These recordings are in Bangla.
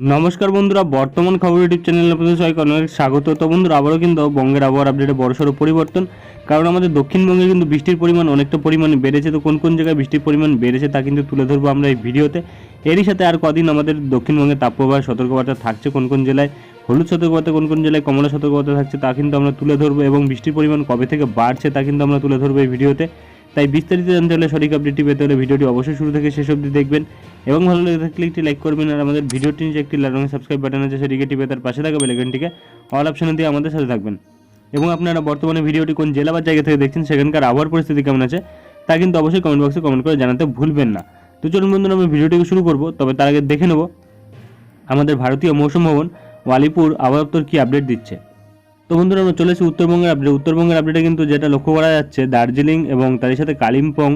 নমস্কার বন্ধুরা, বর্তমান খবর ইউটিউব চ্যানেলে আপনাদের সবাইকে অনেক স্বাগত। তো বন্ধুরা, আবারও কিন্তু বঙ্গের আবহাওয়ার আপডেটে বড়সড় পরিবর্তন। কারণ আমাদের দক্ষিণবঙ্গে কিন্তু বৃষ্টির পরিমাণ অনেকটা পরিমাণে বেড়েছে। তো কোন কোন জায়গায় বৃষ্টির পরিমাণ বেড়েছে তা কিন্তু তুলে ধরবো আমরা এই ভিডিওতে। এরই সাথে আর কদিন আমাদের দক্ষিণবঙ্গে তাপপ্রবাহ, সতর্কবার্তা থাকছে কোন কোন জেলায়, হলুদ সতর্কবার্তা কোন কোন জেলায়, কমলা সতর্কবার্তা থাকছে তা কিন্তু আমরা তুলে ধরবো। এবং বৃষ্টির পরিমাণ কবে থেকে বাড়ছে তা কিন্তু আমরা তুলে ধরবো এই ভিডিওতে। তাই বিস্তারিত জানতে হলে সঠিক আপডেটটি পেতে হলে ভিডিওটি অবশ্যই শুরু থেকে শেষ অবধি দেখবেন এবং ভালো লেগে থাকলে একটি লাইক করবেন আর আমাদের ভিডিওটি নিচে একটি লাল রঙের সাবস্ক্রাইব বাটন আছে, সেটিকে টিপে তার পাশে থাকা বেলাইকনটিকে অল অপশনে দিয়ে আমাদের সাথে থাকবেন। এবং আপনারা বর্তমানে ভিডিওটি কোন জেলা বা জায়গা থেকে দেখছেন, সেখানকার আবহাওয়ার পরিস্থিতি কেমন আছে, তা কিন্তু অবশ্যই কমেন্ট বক্সে কমেন্ট করে জানাতে ভুলবেন না। তো চলুন বন্ধুরা, আমি ভিডিওটিকে শুরু করব, তবে তার আগে দেখে নেব আমাদের ভারতীয় মৌসুম ভবন, ওয়ালিপুর আবহাওয়া দপ্তর কী আপডেট দিচ্ছে। তো বন্ধুরা, আমরা চলেছি উত্তরবঙ্গের আপডেট উত্তরবঙ্গের আপডেটে কিন্তু যেটা লক্ষ্য করা যাচ্ছে, দার্জিলিং এবং তার সাথে কালিম্পং,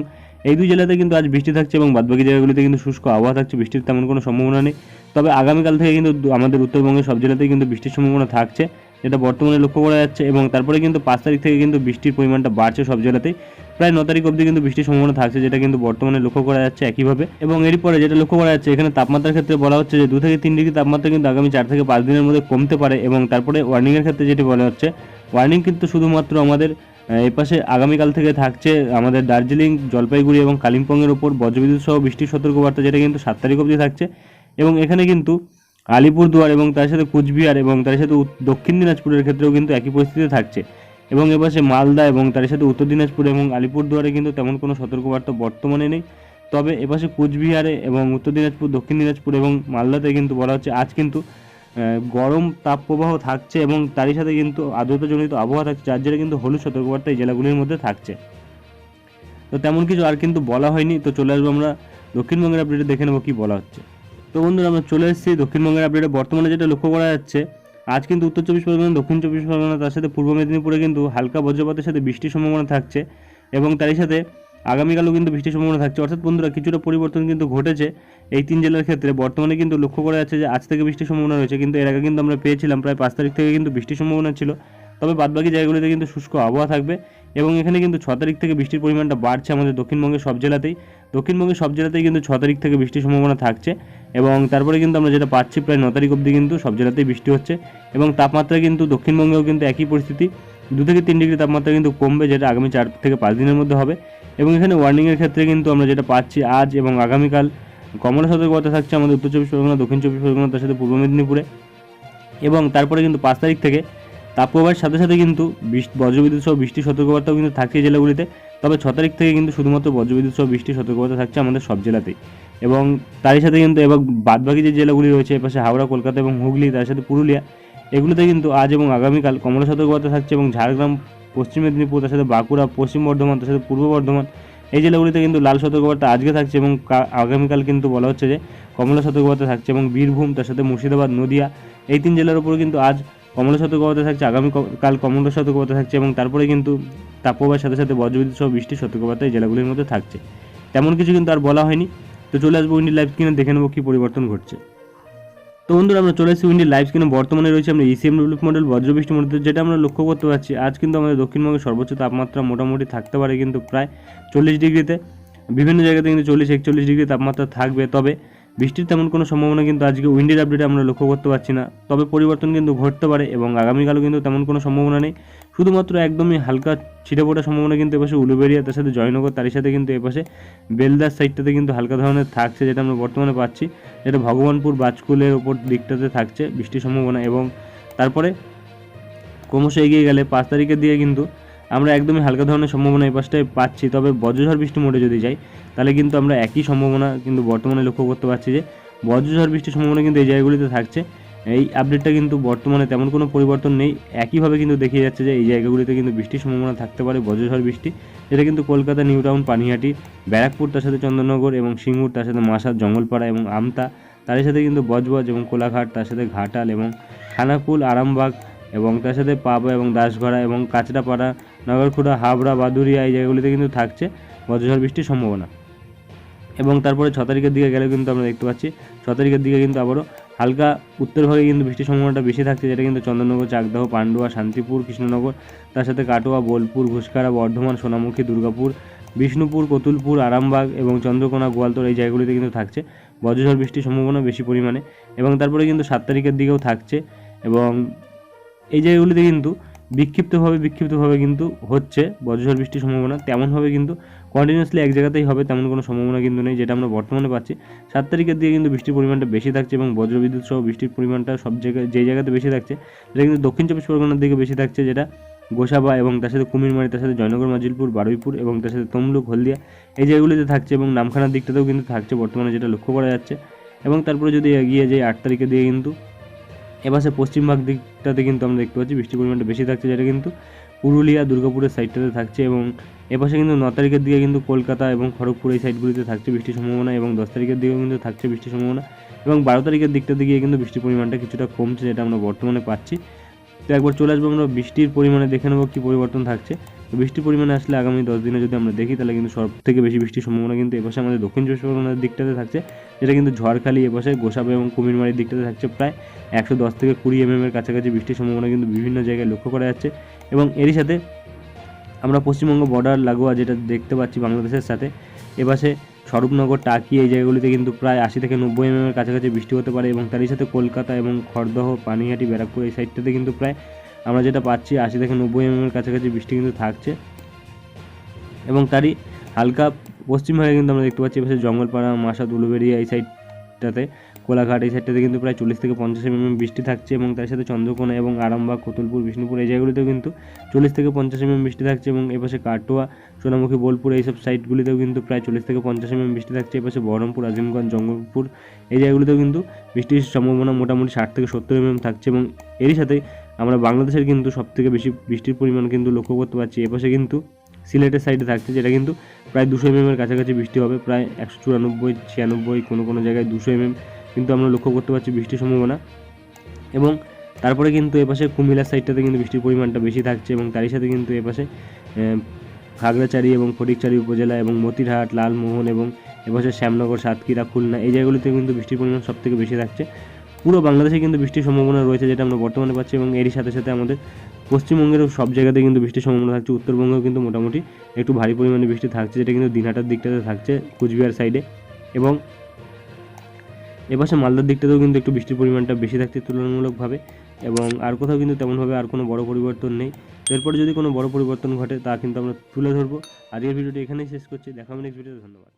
এই দুই জেলাতে কিন্তু আজ বৃষ্টি থাকছে এবং বাদবাকি জায়গাগুলিতে কিন্তু শুষ্ক আবহাওয়া থাকছে, বৃষ্টির তেমন কোনো সম্ভাবনা নেই। তবে আগামীকাল থেকে কিন্তু আমাদের উত্তরবঙ্গের সব জেলাতেই কিন্তু বৃষ্টির সম্ভাবনা থাকছে, যেটা বর্তমানে লক্ষ্য করা যাচ্ছে এবং তারপরে কিন্তু পাঁচ তারিখ থেকে কিন্তু বৃষ্টির পরিমাণটা বাড়ছে সব জেলাতেই। প্রায় ন তারিখ অবধি কিন্তু বৃষ্টির সম্ভাবনা থাকছে যেটা কিন্তু বর্তমানে লক্ষ্য করা যাচ্ছে একইভাবে। এবং এরই পরে যেটা লক্ষ্য করা যাচ্ছে এখানে তাপমাত্রার ক্ষেত্রে বলা হচ্ছে যে দু থেকে তিন ডিগ্রি তাপমাত্রা কিন্তু আগামী চার থেকে পাঁচ দিনের মধ্যে কমতে পারে এবং তারপরে ওয়ার্নিংয়ের ক্ষেত্রে যেটি বলা হচ্ছে ওয়ার্নিং কিন্তু শুধুমাত্র আমাদের আহ, এই পাশে আগামীকাল থেকে থাকছে আমাদের দার্জিলিং জলপাইগুড়ি এবং কালিম্পংয়ের ওপর বজ্রবিদ্যুৎ সহ বৃষ্টির সতর্কবার্তা যেটা কিন্তু সাত তারিখ অবধি থাকছে। এবং এখানে কিন্তু আলিপুরদুয়ার এবং তার সাথে কুচবিহার এবং তার সাথে দক্ষিণ দিনাজপুরের ক্ষেত্রেও কিন্তু একই পরিস্থিতি থাকছে। এবং এপাশে মালদা এবং তার সাথে উত্তর দিনাজপুর এবং আলিপুরদুয়ারে কিন্তু তেমন কোনো সতর্কবার্তা বর্তমানে নেই। তবে এপাশে কুচবিহারে এবং উত্তর দিনাজপুর, দক্ষিণ দিনাজপুর এবং মালদাতে কিন্তু বলা হচ্ছে আজ কিন্তু গরম তাপপ্রবাহ থাকছে এবং তারই সাথে কিন্তু আর্দ্রতাজনিত আবহাওয়া থাকছে, যার জন্য কিন্তু হলুদ সতর্কবার্তা এই জেলাগুলির মধ্যে থাকছে। তো তেমন কিছু আর কিন্তু বলা হয়নি। তো চলে আসব আমরা দক্ষিণবঙ্গের আপডেটে দেখে নেব কী বলা হচ্ছে। তো বন্ধুরা, আমরা চলে এসেছি দক্ষিণবঙ্গের আপডেটে বর্তমানে যেটা লক্ষ্য করা যাচ্ছে আজ কিন্তু উত্তর চব্বিশ পরগনা, দক্ষিণ চব্বিশ পরগনা, তার সাথে পূর্ব মেদিনীপুরে কিন্তু হালকা বজ্রপাতের সাথে বৃষ্টির সম্ভাবনা থাকছে এবং তারই সাথে আগামীকালও কিন্তু বৃষ্টির সম্ভাবনা থাকছে। অর্থাৎ বন্ধুরা, কিছুটা পরিবর্তন কিন্তু ঘটেছে এই তিন জেলার ক্ষেত্রে। বর্তমানে কিন্তু লক্ষ্য করা যাচ্ছে যে আজ থেকে বৃষ্টির সম্ভাবনা রয়েছে, কিন্তু এর আগে কিন্তু আমরা পেয়েছিলাম, প্রায় পাঁচ তারিখ থেকে কিন্তু বৃষ্টির সম্ভাবনা ছিল। তবে বাদবাকি জায়গাগুলিতে কিন্তু শুষ্ক আবহাওয়া থাকবে এবং এখানে কিন্তু ছ তারিখ থেকে বৃষ্টির পরিমাণটা বাড়ছে আমাদের দক্ষিণবঙ্গের সব জেলাতেই। দক্ষিণবঙ্গের সব জেলাতেই কিন্তু ছ তারিখ থেকে বৃষ্টির সম্ভাবনা থাকছে এবং তারপরে কিন্তু আমরা যেটা পাচ্ছি প্রায় ন তারিখ অবধি কিন্তু সব জেলাতেই বৃষ্টি হচ্ছে এবং তাপমাত্রা কিন্তু দক্ষিণবঙ্গেও কিন্তু একই পরিস্থিতি। দু থেকে তিন ডিগ্রি তাপমাত্রা কিন্তু কমবে যেটা আগামী চার থেকে পাঁচ দিনের মধ্যে হবে এবং এখানে ওয়ার্নিংয়ের ক্ষেত্রে কিন্তু আমরা যেটা পাচ্ছি আজ এবং আগামীকাল কমলা সতর্কতা থাকছে আমাদের উত্তর চব্বিশ পরগনা, দক্ষিণ চব্বিশ পরগনা, তার সাথে পূর্ব মেদিনীপুরে এবং তারপরে কিন্তু পাঁচ তারিখ থেকে তাপপ্রবাহের সাথে সাথে কিন্তু বজ্রবিদ্যুৎ সহ বৃষ্টির সতর্কবার্তাও কিন্তু থাকছে জেলাগুলিতে। তবে ছ তারিখ থেকে কিন্তু শুধুমাত্র বজ্রবিদ্যুৎ সহ বৃষ্টির সতর্কবার্তা থাকছে আমাদের সব জেলাতেই। এবং তারই সাথে কিন্তু এবার বাদবাকি যে জেলাগুলি রয়েছে, এপাশে হাওড়া, কলকাতা এবং হুগলি, তার সাথে পুরুলিয়া, এগুলোতে কিন্তু আজ এবং আগামীকাল কমলা সতর্কবার্তা থাকছে এবং ঝাড়গ্রাম, পশ্চিম মেদিনীপুর, তার সাথে বাঁকুড়া, পশ্চিম বর্ধমান, তার সাথে পূর্ব বর্ধমান, এই জেলাগুলিতে কিন্তু লাল সতর্কবার্তা আজকে থাকছে এবং আগামীকাল কিন্তু বলা হচ্ছে যে কমলা সতর্কবার্তা থাকছে এবং বীরভূম, তার সাথে মুর্শিদাবাদ, নদিয়া, এই তিন জেলার উপর কিন্তু আজ কমলা সতর্কবার্তা থাকছে, আগামী কাল কমলা সতর্কবার্তা থাকছে এবং তারপরে কিন্তু তাপপ্রবাহের সাথে সাথে বজ্রবিদ্যুৎ সহ বৃষ্টির সতর্কবার্তা এই জেলাগুলির মধ্যে থাকছে। তেমন কিছু কিন্তু আর বলা হয়নি। তো চলে আসব উইন্ডি লাইভ স্ক্রিনে, দেখে নেব কী পরিবর্তন ঘটছে। তো বন্ধুরা, আমরা চলে এসেছি উইন্ডি লাইভ স্ক্রিনে। বর্তমানে রয়েছে আমরা E ইসিএম ডেভেলপ মডেল বজ্রবৃষ্টি মডেল যেটা আমরা লক্ষ্য করতে পারছি। আজ কিন্তু আমাদের দক্ষিণবঙ্গের সর্বোচ্চ তাপমাত্রা মোটামুটি থাকতে পারে কিন্তু প্রায় চল্লিশ ডিগ্রিতে। বিভিন্ন জায়গাতে কিন্তু চল্লিশ, একচল্লিশ ডিগ্রি তাপমাত্রা থাকবে। তবে বৃষ্টির তেমন কোনো সম্ভাবনা কিন্তু আজকে উইন্ডির আপডেটে আমরা লক্ষ্য করতে পারছি না। তবে পরিবর্তন কিন্তু ঘটতে পারে এবং আগামীকালও কিন্তু তেমন কোনো সম্ভাবনা নেই। শুধুমাত্র একদমই হালকা ছিটে পড়ার সম্ভাবনা কিন্তু এপাশে উলুবেরিয়া তার সাথে জয়নগর, তারই সাথে কিন্তু এপাশে বেলদার সাইডটাতে কিন্তু হালকা ধরনের থাকছে যেটা আমরা বর্তমানে পাচ্ছি। যেটা ভগবানপুর, বাজকুলের ওপর দিকটাতে থাকছে বৃষ্টির সম্ভাবনা এবং তারপরে ক্রমশ এগিয়ে গেলে পাঁচ তারিখের দিকে কিন্তু আমরা একদমই হালকা ধরনের সম্ভাবনা এই পাশটায় পাচ্ছি, তবে বজ্রঝড় বৃষ্টি মোডে যদি যাই, তাহলে কিন্তু আমরা একই সম্ভাবনা কিন্তু বর্তমানে লক্ষ্য করতে পারছি যে, বজ্রঝড় বৃষ্টির সম্ভাবনা কিন্তু এই জায়গাগুলিতে থাকছে। এই আপডেটটা কিন্তু বর্তমানে তেমন কোনো পরিবর্তন নেই, একইভাবে কিন্তু দেখিয়ে যাচ্ছে যে, এই জায়গাগুলিতে কিন্তু বৃষ্টির সম্ভাবনা থাকতে পারে, বজ্রঝড় বৃষ্টি। এটা কিন্তু কলকাতা, নিউ টাউন, পানিহাটি, ব্যারাকপুর, তার সাথে চন্দননগর এবং সিঙ্গুর, তার সাথে মাসার জঙ্গলপাড়া এবং আমতা তার সাথে কিন্তু বজবজ এবং কোলাঘাট, তার সাথে ঘাটাল এবং খানাকুল, আরামবাগ এবং তার সাথে পাবা এবং দাসগড়া এবং কাচড়াপাড়া নগরখুড়া, হাবড়া, বাদুরিয়া এই জায়গাগুলিতে কিন্তু থাকছে বজ্রঝড় বৃষ্টির সম্ভাবনা। এবং তারপরে ছ তারিখের দিকে গেলে কিন্তু আমরা দেখতে পাচ্ছি, ছ তারিখের দিকে কিন্তু আবারও হালকা উত্তরভাগে কিন্তু বৃষ্টির সম্ভাবনাটা বেশি থাকছে, যেটা কিন্তু চন্দননগর, চাকদাহ, পান্ডুয়া, শান্তিপুর, কৃষ্ণনগর, তার সাথে কাটোয়া, বোলপুর, ঘুষকারা, বর্ধমান, সোনামুখী, দুর্গাপুর, বিষ্ণুপুর, কতুলপুর, আরামবাগ এবং চন্দ্রকোনা, গোয়ালতর এই জায়গাগুলিতে কিন্তু থাকছে বজ্রঝড় বৃষ্টির সম্ভাবনা বেশি পরিমাণে। এবং তারপরে কিন্তু সাত তারিখের দিকেও থাকছে এবং এই জায়গাগুলিতে কিন্তু বিক্ষিপ্তভাবে বিক্ষিপ্তভাবে কিন্তু হচ্ছে বজ্রঝড় বৃষ্টির সম্ভাবনা, তেমনভাবে কিন্তু কন্টিনিউসলি এক জায়গাতেই হবে তেমন কোনো সম্ভাবনা কিন্তু নেই, যেটা আমরা বর্তমানে পাচ্ছি। সাত তারিখের দিকে কিন্তু বৃষ্টির পরিমাণটা বেশি থাকছে এবং বজ্রবিদ্যুৎ সহ বৃষ্টির পরিমাণটা সব জায়গায় যেই জায়গাতে বেশি থাকছে, সেটা কিন্তু দক্ষিণ চব্বিশ পরগনার দিকে বেশি থাকছে, যেটা গোসাবা এবং তার সাথে কুমিরমারি, তার সাথে জয়নগর, মাজিলপুর, বারুইপুর এবং তার সাথে তমলুক, হলদিয়া, এই জায়গাগুলিতে থাকছে এবং নামখানার দিকটাতেও কিন্তু থাকছে বর্তমানে যেটা লক্ষ্য করা যাচ্ছে। এবং তারপরে যদি এগিয়ে যাই, আট তারিখের দিকে কিন্তু এপাশে পশ্চিমবঙ্গ দিকটাতে কিন্তু আমরা দেখতে পাচ্ছি, বৃষ্টির পরিমাণটা বেশি থাকছে যেটা কিন্তু পুরুলিয়া, দুর্গাপুরের সাইডটাতে থাকছে এবং এপাশে কিন্তু ন তারিখের দিকে কিন্তু কলকাতা এবং খড়গপুর এই সাইডগুলিতে থাকছে বৃষ্টির সম্ভাবনা এবং দশ তারিখের দিকেও কিন্তু থাকছে বৃষ্টির সম্ভাবনা এবং বারো তারিখের দিকটাতে গিয়ে কিন্তু বৃষ্টির পরিমাণটা কিছুটা কমছে যেটা আমরা বর্তমানে পাচ্ছি। তো একবার চলে আসব আমরা, বৃষ্টির পরিমাণে দেখে নেব কী পরিবর্তন থাকছে। বৃষ্টির পরিমাণে আসলে আগামী দশ দিনে যদি আমরা দেখি, তাহলে কিন্তু সব থেকে বেশি বৃষ্টির সম্ভাবনা কিন্তু এপাশে আমাদের দক্ষিণ চব্বিশ পরগনার দিকটাতে থাকছে, যেটা কিন্তু ঝড়খালি এপাশে গোসাবা এবং কুমিরমারির দিকটাতে থাকছে প্রায় একশো দশ থেকে কুড়ি এমএম এর কাছাকাছি বৃষ্টির সম্ভাবনা কিন্তু বিভিন্ন জায়গায় লক্ষ্য করা যাচ্ছে। এবং এরই সাথে আমরা পশ্চিমবঙ্গ বর্ডার লাগোয়া যেটা দেখতে পাচ্ছি বাংলাদেশের সাথে, এপাশে স্বরূপনগর, টাকি এই জায়গাগুলিতে কিন্তু প্রায় আশি থেকে নব্বই এমএমের কাছাকাছি বৃষ্টি হতে পারে এবং তারই সাথে কলকাতা এবং খড়দহ, পানিহাটি, ব্যারাকপুর এই সাইডটাতে কিন্তু প্রায় আমরা যেটা পাচ্ছি আশি থেকে নব্বই এমএমের কাছাকাছি বৃষ্টি কিন্তু থাকছে। এবং তারই হালকা পশ্চিমবঙ্গে কিন্তু আমরা দেখতে পাচ্ছি এবার জঙ্গলপাড়া মাসা উলুবেরিয়া এই সাইডটাতে কোলাঘাট এই সাইডটাতে কিন্তু প্রায় চল্লিশ থেকে পঞ্চাশ এমএম বৃষ্টি থাকছে এবং তার সাথে চন্দ্রকোনা এবং আরামবাগ, কোতুলপুর, বিষ্ণুপুর এই জায়গাগুলিতেও কিন্তু চল্লিশ থেকে পঞ্চাশ এমএম বৃষ্টি থাকছে এবং এপাশে কাটোয়া, সোনামুখী, বোলপুর এইসব সাইডগুলিতেও কিন্তু প্রায় চল্লিশ থেকে পঞ্চাশ এমএম বৃষ্টি থাকছে। এপাশে বহরমপুর, আজিমগঞ্জ, জঙ্গলপুর এই জায়গাগুলিতেও কিন্তু বৃষ্টির সম্ভাবনা মোটামুটি ষাট থেকে সত্তর এমএম থাকছে এবং এরই সাথে আমরা বাংলাদেশের কিন্তু সবথেকে বেশি বৃষ্টির পরিমাণ কিন্তু লক্ষ্য করতে পারছি। এপাশে কিন্তু সিলেটের সাইডে থাকছে যেটা কিন্তু প্রায় দুশো এমএম এর কাছাকাছি বৃষ্টি হবে, প্রায় একশো চুরানব্বই, ছিয়ানব্বই কোনো কোনো জায়গায় দুশো এমএম কিন্তু আমরা লক্ষ্য করতে পারছি বৃষ্টির সম্ভাবনা। এবং তারপরে কিন্তু এপাশে কুমিল্লার সাইডটাতে কিন্তু বৃষ্টির পরিমাণটা বেশি থাকছে এবং তারই সাথে কিন্তু এপাশে খাগড়াছড়ি এবং ফটিকছড়ি উপজেলা এবং মতিরহাট, লালমোহন এবং এপাশে শ্যামনগর, সাতক্ষীরা, খুলনা এই জায়গাগুলিতে কিন্তু বৃষ্টির পরিমাণ সব থেকে বেশি থাকছে। পুরো বাংলাদেশে কিন্তু বৃষ্টির সম্ভাবনা রয়েছে যেটা আমরা বর্তমানে পাচ্ছি এবং এরই সাথে সাথে আমাদের পশ্চিমবঙ্গেরও সব জায়গাতে কিন্তু বৃষ্টির সম্ভাবনা থাকছে। উত্তরবঙ্গেও কিন্তু মোটামুটি একটু ভারী পরিমাণে বৃষ্টি থাকছে, যেটা কিন্তু দিনহাটার দিকটাতে থাকছে, কুচবিহার সাইডে এবং এপাশে মালদার দিকটাতেও কিন্তু একটু বৃষ্টির পরিমাণটা বেশি থাকছে তুলনামূলকভাবে এবং আর কোথাও কিন্তু তেমনভাবে আর কোনো বড় পরিবর্তন নেই। এরপর যদি কোনো বড় পরিবর্তন ঘটে তা কিন্তু আমরা তুলে ধরবো। আজকের ভিডিওটি এখানেই শেষ করছি। দেখা হবে নেক্সট ভিডিওতে ধন্যবাদ।